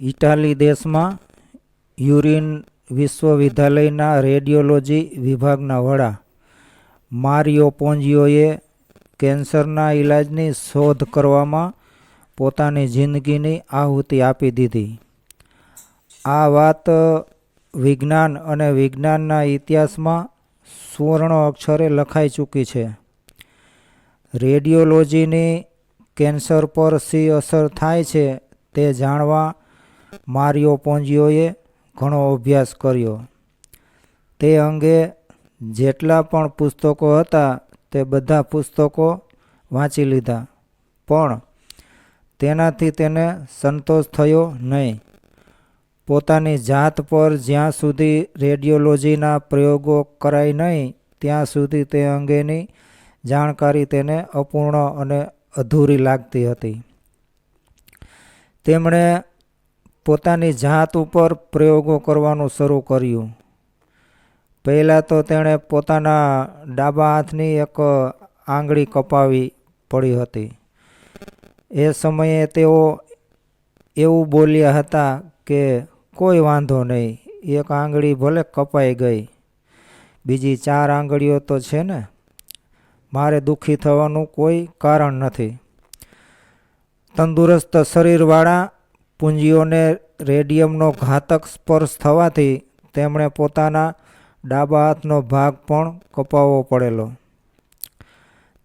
Italy દેશમાં urine વિશ્વવિદ્યાલયના radiology વિભાગના વડા મારિયો પોંજિયોએ કેન્સરના ઈલાજની શોધ કરવામાં પોતાની જિંદગીની આહુતિ આપી દીધી. આ વાત વિજ્ઞાન અને વિજ્ઞાનના ઇતિહાસમાં સુવર્ણ અક્ષરે લખાઈ ચૂકી છે. રેડિયોલોજીની કેન્સર પર શી અસર થાય છે તે જાણવા મારિયો પોંજિયોએ ઘણો અભ્યાસ કર્યો. તે અંગે જેટલા પણ પુસ્તકો હતા તે બધા પુસ્તકો વાંચી લીધા, પણ તેનાથી તેને સંતોષ થયો નહીં. પોતાની જાત પર જ્યાં સુધી રેડિયોલોજીના પ્રયોગો કરાય નહીં, ત્યાં સુધી તે અંગેની જાણકારી તેને અપૂર્ણ અને અધૂરી લાગતી હતી. તેમણે પોતાની જાત ઉપર પ્રયોગો કરવાનું શરૂ કર્યું. પહેલાં તો તેણે પોતાના ડાબા હાથની એક આંગળી કપાવી પડી હતી. એ સમયે તેઓ એવું બોલ્યા હતા કે, કોઈ વાંધો નહીં, એક આંગળી ભલે કપાઈ ગઈ, બીજી ચાર આંગળીઓ તો છે ને, મારે દુઃખી થવાનું કોઈ કારણ નથી. તંદુરસ્ત શરીરવાળા પૂંજીઓને રેડિયમનો ઘાતક સ્પર્શ થવાથી તેમણે પોતાના ડાબા હાથનો ભાગ પણ કપાવવો પડેલો.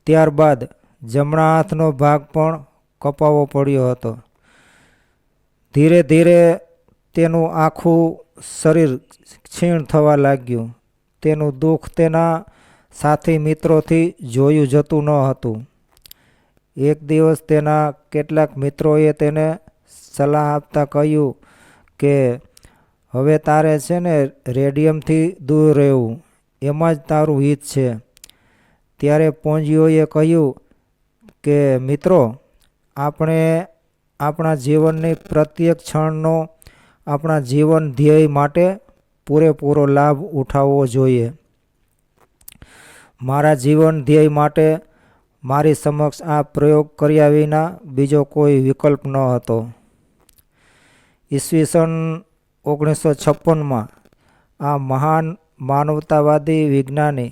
ત્યારબાદ જમણા હાથનો ભાગ પણ કપાવવો પડ્યો હતો. ધીરે ધીરે તેનું આખું શરીર ક્ષીણ થવા લાગ્યું. તેનું દુઃખ તેના સાથી મિત્રોથી જોયું જતું ન હતું. એક દિવસ તેના કેટલાક મિત્રોએ તેને સલાહ આપતા કહ્યું કે, હવે તારે છે ને રેડિયમથી દૂર રહેવું. એમાં જ તારું હિત છે. ત્યારે પોંજીઓએ કહ્યું કે, મિત્રો, આપણે આપણા જીવનની પ્રત્યેક ક્ષણનો આપણા જીવન ધ્યેય માટે પૂરેપૂરો લાભ ઉઠાવવો જોઈએ. મારા જીવન ધ્યેય માટે મારી સમક્ષ આ પ્રયોગ કર્યા વિના બીજો કોઈ વિકલ્પ ન હતો. ઈસવીસન ઓગણીસો છપ્પનમાં આ મહાન માનવતાવાદી વિજ્ઞાની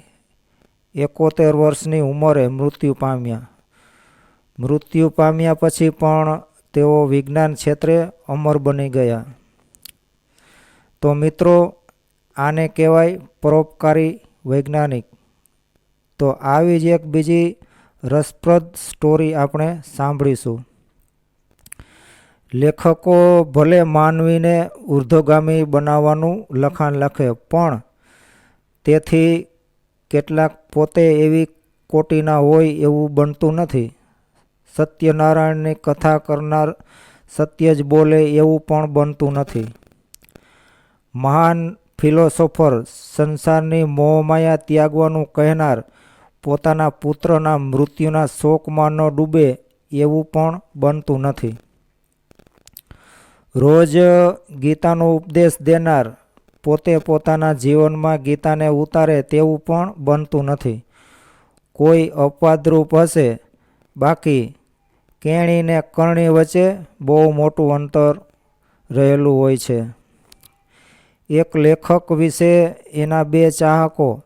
એકોતેર વર્ષની ઉંમરે મૃત્યુ પામ્યા. મૃત્યુ પામ્યા પછી પણ તેઓ વિજ્ઞાન ક્ષેત્રે અમર બની ગયા. તો મિત્રો, આને કહેવાય પરોપકારી વૈજ્ઞાનિક. તો આવી જ એક બીજી રસપ્રદ સ્ટોરી આપણે સાંભળીશું. લેખકો ભલે માનવીને ઉર્ધ્વગામી બનાવવાનું લખાણ લખે, પણ તેથી કેટલાક પોતે એવી કોટીના હોય એવું બનતું નથી. સત્યનારાયણની કથા કરનાર સત્ય જ બોલે એવું પણ બનતું નથી. મહાન ફિલોસોફર સંસારની મોહમાયા ત્યાગવાનું કહેનાર પોતાના પુત્રના મૃત્યુના શોકમાં ન ડૂબે એવું પણ બનતું નથી. રોજ ગીતાનો ઉપદેશ દેનાર પોતે પોતાના જીવનમાં ગીતાને ઉતારે તેવું પણ બનતું નથી. કોઈ અપવાદરૂપ હશે, બાકી કેણીને કરણી વચ્ચે બહુ મોટું અંતર રહેલું હોય છે. એક લેખક વિશે એના બે ચાહકો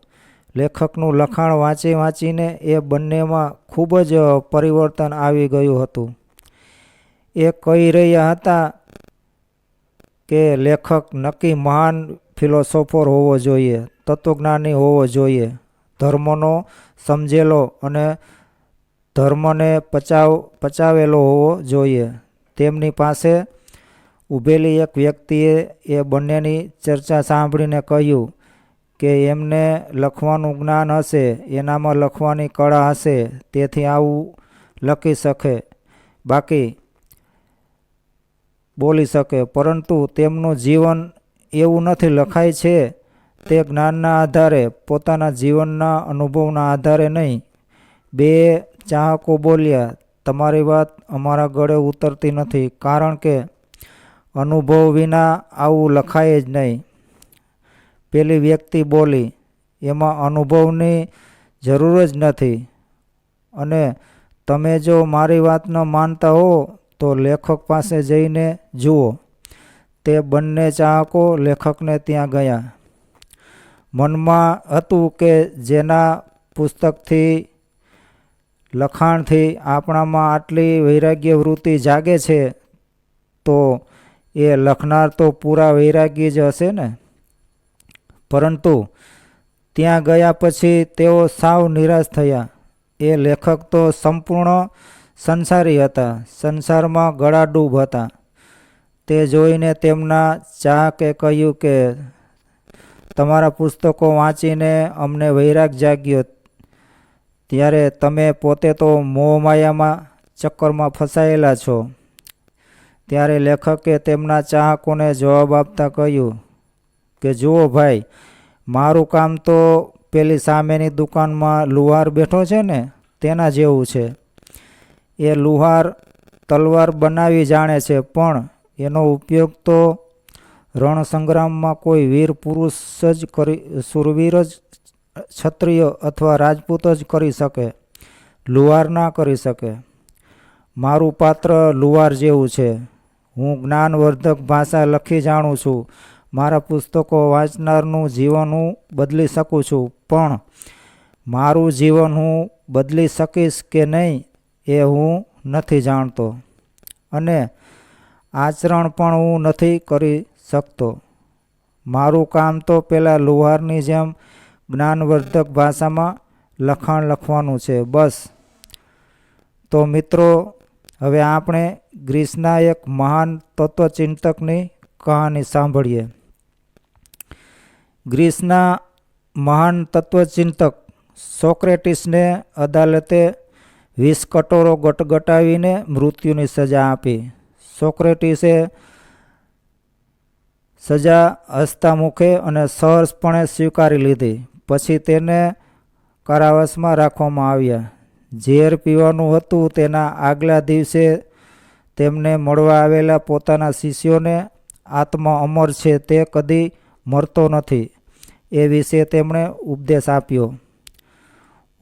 લેખકનું લખાણ વાંચી વાંચીને એ બંનેમાં ખૂબ જ પરિવર્તન આવી ગયું હતું. એ કહી રહ્યા હતા કે લેખક નક્કી મહાન ફિલોસોફર હોવો જોઈએ, તત્વજ્ઞાની હોવો જોઈએ. ધર્મનો સમજેલો અને ધર્મને પચાવ, પચાવેલો હોવો જોઈએ. તેમની પાસે ઊભેલી એક વ્યક્તિએ એ બંનેની ચર્ચા સાંભળીને કહ્યું કે એમને લખવાનું જ્ઞાન હશે, એનામાં લખવાની કળા હશે, તેથી આવું લખી શકે. બાકી બોલી શકે, પરંતુ તેમનું જીવન એવું નથી લખાય છે. તે જ્ઞાનના આધારે, પોતાના જીવનના અનુભવના આધારે નહીં. બે ચાહકો બોલ્યા, તમારી વાત અમારા ગળે ઉતરતી નથી, કારણ કે અનુભવ વિના આવું લખાય જ નહીં. પેલી વ્યક્તિ બોલી, એમાં અનુભવની જરૂર જ નથી. અને તમે જો મારી વાત ન માનતા હો તો લેખક પાસે જઈને જુઓ. તે બંને ચાહકો લેખકને ત્યાં ગયા. મનમાં હતું કે જેના પુસ્તકથી, લખાણથી આપણામાં આટલી વૈરાગ્ય વૃત્તિ જાગે છે, તો એ લખનાર તો પૂરા વૈરાગ્ય જ હશે ને? પરંતુ ત્યાં ગયા પછી તેઓ સાવ નિરાશ થયા. એ લેખક તો સંપૂર્ણ સંસારી હતા. સંસારમાં ગળાડૂબ હતા. તે જોઈને તેમના ચાહકે કહ્યું કે, તમારા પુસ્તકો વાંચીને અમને વૈરાગ જાગ્યો. ત્યારે તમે પોતે તો મોહમાયામાં ચક્કરમાં ફસાયેલા છો. ત્યારે લેખકે તેમના ચાહકોને જવાબ આપતા કહ્યું કે, જુઓ ભાઈ, મારું કામ તો પેલી સામેની દુકાનમાં લુહાર બેઠો છે ને, તેના જેવું છે. એ લુહાર તલવાર બનાવી જાણે છે, પણ એનો ઉપયોગ તો રણ સંગ્રામમાં કોઈ વીર પુરુષ જ કરી, સુરવીર જ, ક્ષત્રિય અથવા રાજપૂત જ કરી શકે, લુહાર ના કરી શકે. મારું પાત્ર લુહાર જેવું છે. હું જ્ઞાનવર્ધક ભાષા લખી જાણું છું. મારા પુસ્તકો વાંચનારનું જીવન હું બદલી શકું છું, પણ મારું જીવન હું બદલી શકીશ કે નહીં એ હું નથી જાણતો અને આચરણ પણ હું નથી કરી શકતો. મારું કામ તો પેલા લુહારની જેમ જ્ઞાનવર્ધક ભાષામાં લખાણ લખવાનું છે, બસ. તો મિત્રો, હવે આપણે ગ્રીસના એક મહાન તત્વચિંતકની કહાની સાંભળીએ. ગ્રીસના મહાન તત્વચિંતક સોક્રેટિસને અદાલતે વીસ કટોરો ગટગટાવીને મૃત્યુની સજા આપી. સોક્રેટીસે સજા હસતા મુખે અને સહર્ષપણે સ્વીકારી લીધી. પછી તેને કારાવાસમાં રાખવામાં આવ્યા. ઝેર પીવાનું હતું તેના આગલા દિવસે તેમને મળવા આવેલા પોતાના શિષ્યોને આત્મા અમર છે તે કદી મરતો નથી. એ વિશે તેમણે ઉપદેશ આપ્યો.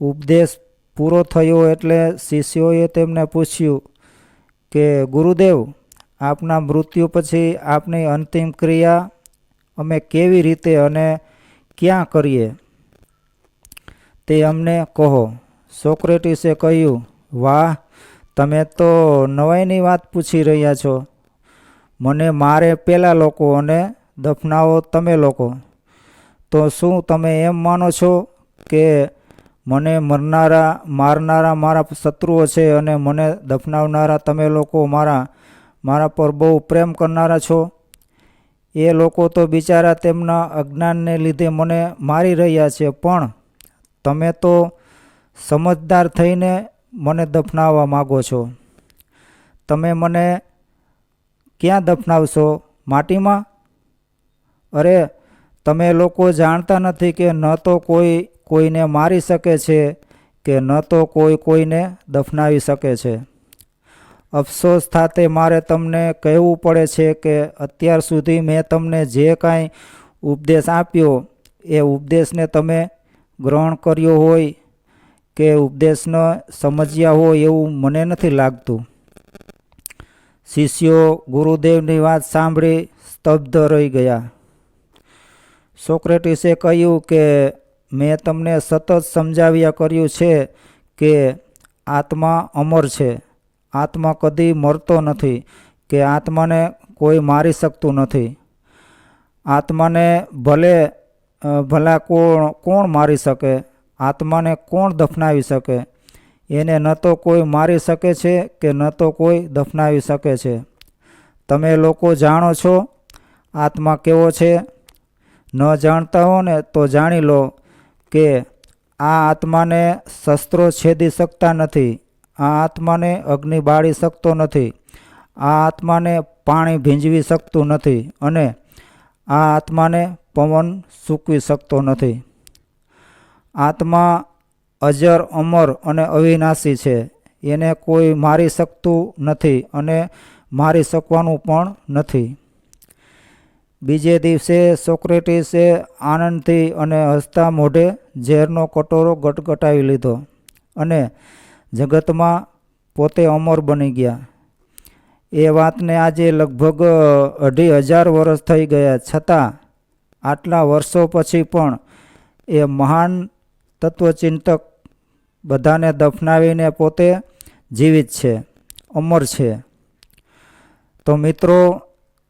ઉપદેશ પૂરો થયો એટલે શિષ્યોએ તેમને પૂછ્યું કે, ગુરુદેવ, આપના મૃત્યુ પછી આપની અંતિમ ક્રિયા અમે કેવી રીતે અને ક્યાં કરીએ? તે અમને કહો. સોક્રેટિસે કહ્યું, વાહ, તમે તો નવાઈની વાત પૂછી રહ્યા છો. મને મારે પેલા લોકો અને દફનાવો તમે લોકો. તો શું તમે એમ માનો છો કે મને મરનારા, મારનારા મારા શત્રુઓ છે અને મને દફનાવનારા તમે લોકો મારા મારા પર બહુ પ્રેમ કરનારા છો. એ લોકો તો બિચારા તેમના અજ્ઞાનને લીધે મને મારી રહ્યા છે, પણ તમે તો સમજદાર થઈને મને દફનાવવા માગો છો. તમે મને ક્યાં દફનાવશો? માટીમાં? અરે, તમે લોકો જાણતા નથી કે ન તો કોઈ કોઈને મારી શકે છે કે ન તો કોઈ કોઈને દફનાવી શકે છે. અફસોસ થાતે મારે તમને કહેવું પડે છે કે અત્યાર સુધી મેં તમને જે કાંઈ ઉપદેશ આપ્યો, એ ઉપદેશને તમે ગ્રહણ કર્યો હોય કે ઉપદેશને સમજ્યા હોય એવું મને નથી લાગતું. શિષ્યો ગુરુદેવની વાત સાંભળી સ્તબ્ધ રહી ગયા. સોક્રેટિસે કહ્યું કે મેં તમને સતત સમજાવ્યા કર્યું છે કે આત્મા અમર છે. આત્મા કદી મરતો નથી કે આત્માને કોઈ મારી શકતું નથી. આત્માને ભલે ભલા કોણ કોણ મારી શકે? આત્માને કોણ દફનાવી શકે? એને ન તો કોઈ મારી શકે છે કે ન તો કોઈ દફનાવી શકે છે? તમે લોકો જાણો છો આત્મા કેવો છે? ન જાણતા હો ને તો જાણી લો કે આ આત્માને શસ્ત્રો છેદી શકતા નથી, આ આત્માને અગ્નિ બાળી શકતો નથી, આ આત્માને પાણી ભીંજવી શકતું નથી અને આ આત્માને પવન સૂકવી શકતો નથી. આત્મા અજર, અમર અને અવિનાશી છે. એને કોઈ મારી શકતું નથી અને મારી શકવાનું પણ નથી. બીજે દિવસે સોક્રેટિસે આનંદથી અને હસતા મોઢે ઝેરનો કટોરો ગટગટાવી લીધો અને જગતમાં પોતે અમર બની ગયા. એ વાતને આજે લગભગ અઢી હજાર વર્ષ થઈ ગયા. છતાં આટલા વર્ષો પછી પણ એ મહાન તત્વચિંતક બધાને દફનાવીને પોતે જીવિત છે, અમર છે. તો મિત્રો